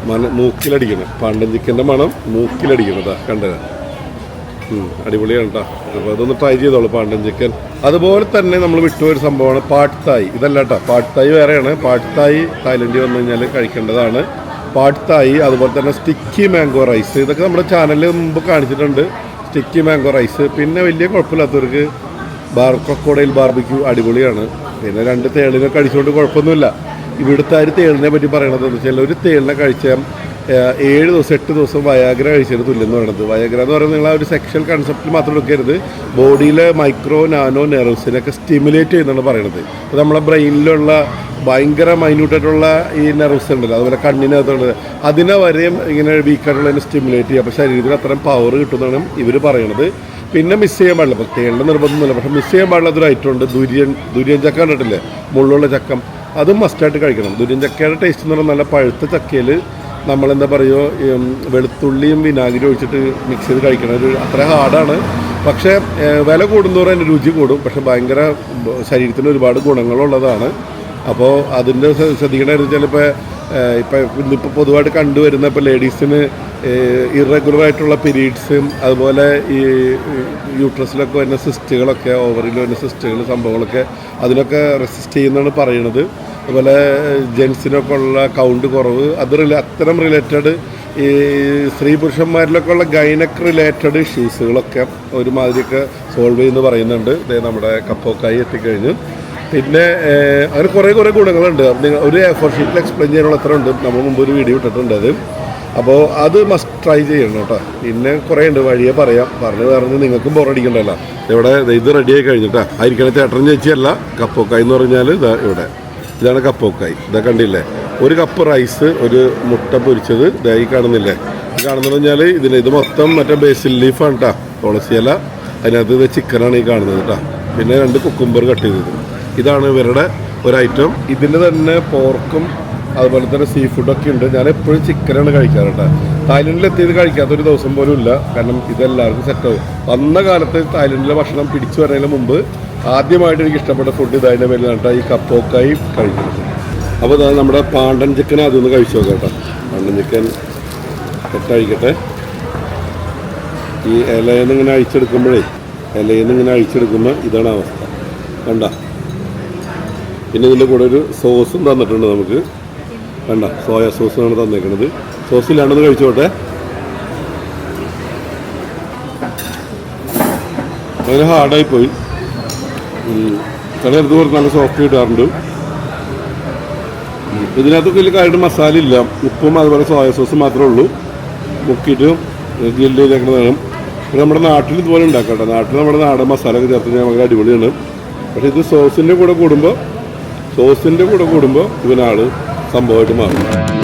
മന മൂക്കിലടിക്കണം പാണ്ടൻ ചിക്കന്റെ മണം മൂക്കിലടിക്കണതാ കണ്ടത് അടിപൊളിയാണ് കേട്ടോ അപ്പോൾ അതൊന്ന് ട്രൈ ചെയ്തോളൂ പാണ്ടൻ ചിക്കൻ അതുപോലെ തന്നെ നമ്മൾ വിട്ടുപോയൊരു സംഭവമാണ് പാട്ട് തായ്. ഇതല്ല കേട്ടോ പാട്ട് തായ് വേറെയാണ്. പാട്ട് തായ് തായ്ലൻഡിൽ വന്നു കഴിഞ്ഞാൽ കഴിക്കേണ്ടതാണ്. പാട്ട് തായ് അതുപോലെ തന്നെ സ്റ്റിക്കി മാംഗോ റൈസ് ഇതൊക്കെ നമ്മുടെ ചാനലിൽ മുമ്പ് കാണിച്ചിട്ടുണ്ട്. സ്റ്റിക്കി മാംഗോ റൈസ് പിന്നെ വലിയ കുഴപ്പമില്ലാത്തവർക്ക് ബാർ കൊക്കോടയിൽ ബാർബിക്യൂ അടിപൊളിയാണ്. പിന്നെ രണ്ട് തേളിനെ കഴിച്ചുകൊണ്ട് കുഴപ്പമൊന്നുമില്ല. ഇവിടുത്തെ ആ ഒരു തേളിനെ പറ്റി പറയണത് എന്ന് വെച്ചാൽ ഒരു തേളിനെ കഴിച്ചാൽ ഏഴ് ദിവസം എട്ട് ദിവസം വയാഗ്ര കഴിച്ചതിന് തുല്യം എന്ന് പറയുന്നത് വയാഗ്ര എന്ന് പറയുന്നത് നിങ്ങൾ ആ ഒരു സെക്ഷൽ കൺസെപ്റ്റിൽ മാത്രം എടുക്കരുത്. ബോഡിയിലെ മൈക്രോ നാനോ നെർവ്സിനൊക്കെ സ്റ്റിമുലേറ്റ് ചെയ്യുന്നതാണ് പറയുന്നത് അപ്പോൾ നമ്മളെ ബ്രെയിനിലുള്ള ഭയങ്കര മൈന്യൂട്ടായിട്ടുള്ള ഈ നെർവ്സ് ഉണ്ടല്ലോ അതുപോലെ കണ്ണിനകത്തുള്ളത്. അതിനെ വരെയും ഇങ്ങനെ വീക്കായിട്ടുള്ളതിനെ സ്റ്റിമുലേറ്റ് ചെയ്യുക. അപ്പോൾ ശരീരത്തിന് അത്രയും പവർ കിട്ടുന്നതാണ് ഇവർ പറയണത്. പിന്നെ മിസ് ചെയ്യാൻ പാടില്ല. തേളിന്റെ നിർബന്ധമൊന്നുമില്ല. പക്ഷേ മിസ് ചെയ്യാൻ പാടില്ല ഒരു ഐറ്റം ഉണ്ട്. ദുര്യൻ ദുര്യൻ ചക്ക കണ്ടിട്ടില്ലേ? മുള്ളുള്ള ചക്കം. അതും മസ്റ്റായിട്ട് കഴിക്കണം. ദുര്യൻ ചക്കയുടെ ടേസ്റ്റ് എന്ന് പറഞ്ഞാൽ നല്ല പഴുത്ത ചക്കയിൽ നമ്മളെന്താ പറയുക വെളുത്തുള്ളിയും വിനാഗിരി ഒഴിച്ചിട്ട് മിക്സ് ചെയ്ത് കഴിക്കണം. ഒരു അത്ര ഹാർഡാണ്. പക്ഷേ വില കൂടുന്നതോറും അതിന്റെ രുചി കൂടും. പക്ഷേ ഭയങ്കര ശരീരത്തിന് ഒരുപാട് ഗുണങ്ങളുള്ളതാണ്. അപ്പോൾ അതിന്റെ ശ്ര- ശ്രദ്ധിക്കേണ്ട കാര്യം വെച്ചാൽ ഇപ്പോൾ ഇപ്പം ഇന്നിപ്പോൾ പൊതുവായിട്ട് കണ്ടുവരുന്ന ഇപ്പോൾ ലേഡീസിന് ഇറഗുലർ ആയിട്ടുള്ള പീരീഡ്സും അതുപോലെ ഈ യൂട്രസിലൊക്കെ വരുന്ന സിസ്റ്റുകളൊക്കെ ഓവറിൽ വരുന്ന സിസ്റ്റുകൾ സംഭവങ്ങളൊക്കെ അതിനൊക്കെ റെസിസ്റ്റ് ചെയ്യുന്നതാണ് പറയുന്നത് അതുപോലെ ജെൻസിനൊക്കെ ഉള്ള കൗണ്ട് കുറവ് അത് റിലേ അത്തരം റിലേറ്റഡ് ഈ സ്ത്രീ പുരുഷന്മാരിലൊക്കെ ഉള്ള ഗൈനക് റിലേറ്റഡ് ഇഷ്യൂസുകളൊക്കെ ഒരുമാതിരിയൊക്കെ സോൾവ് ചെയ്യുന്നു പറയുന്നുണ്ട്. നമ്മുടെ കപ്പോക്കായി എത്തിക്കഴിഞ്ഞു. പിന്നെ അതിന് കുറേ കുറേ ഗുണങ്ങളുണ്ട്. നിങ്ങൾ ഒരു ഫോർ ഷീറ്റിൽ എക്സ്പ്ലെയിൻ ചെയ്യാനുള്ള അത്ര ഉണ്ട്. നമ്മൾ മുമ്പ് ഒരു വീഡിയോ ഇട്ടിട്ടുണ്ട് അത്. അപ്പോൾ അത് മസ്റ്റ് ട്രൈ ചെയ്യണം കേട്ടോ. പിന്നെ കുറേ ഉണ്ട്. വഴിയെ പറയാം. പറഞ്ഞു പറഞ്ഞ് നിങ്ങൾക്കും ബോറടിക്കണ്ടല്ലോ ഇവിടെ ഇത് റെഡിയായി കഴിഞ്ഞിട്ടാ. ആയിരിക്കണ ചേട്ടൻ ചേച്ചിയല്ല. കപ്പോക്കായി എന്ന് പറഞ്ഞാൽ ഇതാ ഇവിടെ. ഇതാണ് കപ്പോക്കായി. ഇതാ കണ്ടില്ലേ? ഒരു കപ്പ് റൈസ് ഒരു മുട്ട പൊരിച്ചത് ഇതായി കാണുന്നില്ലേ? കാണുന്നത് പറഞ്ഞാൽ ഇതിന് ഇത് മൊത്തം മറ്റേ ബേസിൽ ലീഫാണ് കേട്ടോ തുളസിയല. അതിനകത്ത് ഇത് ചിക്കനാണ് ഈ കാണുന്നത് കേട്ടോ പിന്നെ രണ്ട് കുക്കുംബർ കട്ട് ചെയ്തത്. ഇതാണ് ഇവരുടെ ഒരു ഐറ്റം ഇതിന് തന്നെ പോർക്കും അതുപോലെ തന്നെ സീ ഫുഡൊക്കെ ഉണ്ട്. ഞാൻ എപ്പോഴും ചിക്കനാണ് കഴിക്കാറ് കേട്ടോ തായ്ലൻഡിൽ എത്തിയത് കഴിക്കാത്ത ഒരു ദിവസം പോലും ഇല്ല. കാരണം ഇതെല്ലാവർക്കും സെറ്റാവും വന്ന കാലത്ത് തായ്ലൻഡിലെ ഭക്ഷണം പിടിച്ചു വരുന്നതിന് മുമ്പ് ആദ്യമായിട്ട് എനിക്ക് ഇഷ്ടപ്പെട്ട ഫുഡ് ഇതായതിന്റെ കേട്ടോ ഈ കപ്പോക്കായി കഴിക്കുന്നത്. അപ്പോൾ ഇതാ നമ്മുടെ പാണ്ടൻ ചിക്കൻ അതൊന്ന് കഴിച്ചു നോക്കാം കേട്ടോ. പാണ്ടൻ ചിക്കൻ കഴിക്കട്ടെ ഈ ഇലയിൽ നിന്ന് ഇങ്ങനെ അഴിച്ചെടുക്കുമ്പോഴേ ഇലയിൽ നിന്ന് ഇങ്ങനെ അഴിച്ചെടുക്കുമ്പോൾ ഇതാണ് അവസ്ഥ. കണ്ട? പിന്നെ ഇതിന്റെ കൂടെ ഒരു സോസും തന്നിട്ടുണ്ട് നമുക്ക്. വേണ്ട സോയ സോസാണ് തന്നേക്കുന്നത് സോസിലാണത് കഴിച്ചോട്ടെ. വളരെ ഹാർഡായി പോയി. ചില ഇടത്ത് നല്ല സോഫ്റ്റ് കിട്ടാറുണ്ട്. ഇതിനകത്തൊക്കെ ഇതിനകത്ത് വലിയ കാര്യമായിട്ട് മസാല ഇല്ല. ഉപ്പും അതുപോലെ സോയ സോസ് മാത്രമേ ഉള്ളൂ. മുക്കിയിട്ട് ജില്ല ചെയ്തേക്കുന്നതാണ് പിന്നെ നമ്മുടെ നാട്ടിൽ ഇതുപോലെ ഉണ്ടാക്കാം കേട്ടോ. നാട്ടിൽ നമ്മുടെ നാടൻ മസാല ചേർത്ത് കഴിഞ്ഞാൽ അടിപൊളിയാണ്. പക്ഷേ ഇത് സോസിന്റെ കൂടെ കൂടുമ്പോൾ സോസിന്റെ കൂടെ കൂടുമ്പോൾ ഇവനാൾ സംഭവമായിട്ട് മാറും.